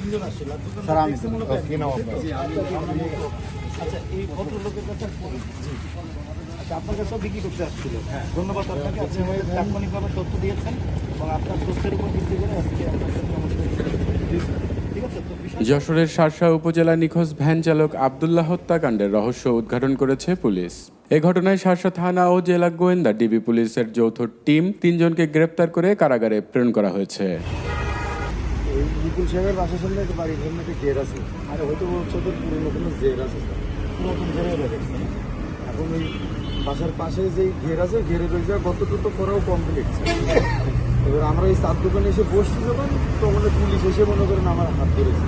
আপনার? আচ্ছা। আচ্ছা আপনার কাছেও বিক্রি করতে আসছিল হ্যাঁ। ধন্যবাদ আপনাকে আপনি আমাদের তাৎক্ষণিকভাবে তথ্য দিয়েছেন এবং আপনার তথ্যের উপর ভিত্তি করে আজকে আপনার সাথে আমাদের ঠিক আছে তো বিষয় যশোরের শার্শা উপজেলা নিখোঁজ ভ্যান চালক আবদুল্লাহ হত্যাকাণ্ডের রহস্য উদ্ঘাটন করেছে পুলিশ এ ঘটনায় শার্শা থানা ও জেলা গোয়েন্দা ডিবি পুলিশের যৌথ টিম তিনজনকে গ্রেপ্তার করে কারাগারে প্রেরণ করা হয়েছে ওই বিপুল সাহেবের বাসার সামনে একটা বাড়ির সামনে একটা জের আছে। আর হয়তো বলছে ওদের পুরনো কোনো জের আছে। পুরাতন জেরে রয়েছে এখন ওই বাসার পাশে যে ঘের আছে, ঘেরে রয়েছে গত টুতো করাও কমপ্লিট এবার আমরা এই চার দোকানে এসে বসছি যখন, তখন পুলিশ এসে মনে করেন আমার হাত ধরেছে।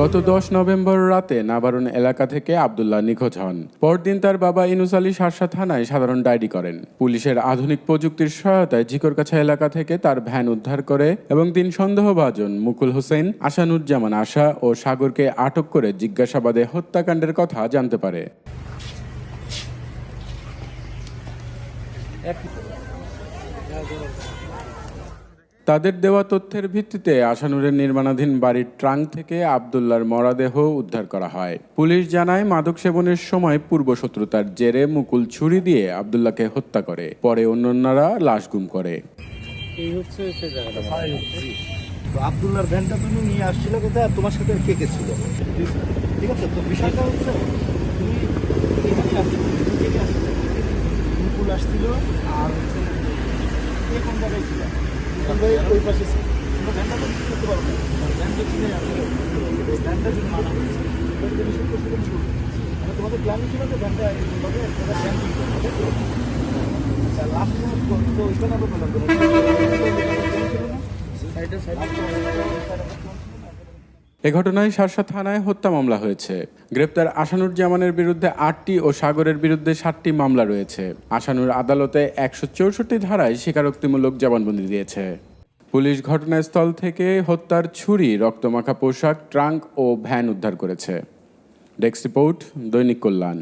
গত দশ নভেম্বর রাতে নাবারুন এলাকা থেকে আবদুল্লাহ নিখোঁজ হন। পরদিন তার বাবা ইনুস আলী শার্শা থানায় সাধারণ ডায়েরি করেন। পুলিশের আধুনিক প্রযুক্তির সহায়তায় জিকরকাছা এলাকা থেকে তার ভ্যান উদ্ধার করে এবং তিন সন্দেহভাজন মুকুল হোসেন, আসানুজ্জামান আশা ও সাগরকে আটক করে জিজ্ঞাসাবাদে হত্যাকাণ্ডের কথা জানতে পারে। তাদের দেওয়া তথ্যের ভিত্তিতে আশানুরের নির্মাণাধীন বাড়ির ট্রাঙ্ক থেকে আবদুল্লার মরাদেহ উদ্ধার করা হয়। পুলিশ জানায় মাদক সেবনের সময় পূর্বশত্রুতার জেরে মুকুল ছুরি দিয়ে আবদুল্লাহকে হত্যা করে। পরে অন্যান্যরা লাশ গুম করে। এই হচ্ছে সেই জায়গাটা। তো আবদুল্লাহর ভ্যানটা তুমি নিয়ে আসছিলে কোথায়? আর তোমার সাথে কে কে ছিল? ঠিক আছে তো বিষয়টা হচ্ছে তুমি এখানে আসছিলে তুমি কে কে আসছিলে মুকুল আসছিল আর হচ্ছে কে কোন জায়গায় ছিল? ওই পাশে তোমাদের প্ল্যানিং ছিল যে ভ্যানটা লাস্ট ওইখানে আবার পেলাম সাইডে সাইডে এ ঘটনায় শার্শা থানায় হত্যা মামলা হয়েছে। গ্রেপ্তার আশানুরজামানের বিরুদ্ধে আটটি ও সাগরের বিরুদ্ধে সাতটি মামলা রয়েছে। আশানুর আদালতে একশো চৌষট্টি ধারায় স্বীকারোক্তিমূলক জবানবন্দি দিয়েছে। পুলিশ ঘটনাস্থল থেকে হত্যার ছুরি, রক্তমাখা পোশাক, ট্রাঙ্ক ও ভ্যান উদ্ধার করেছে। ডেস্ক রিপোর্ট দৈনিক কল্যাণ।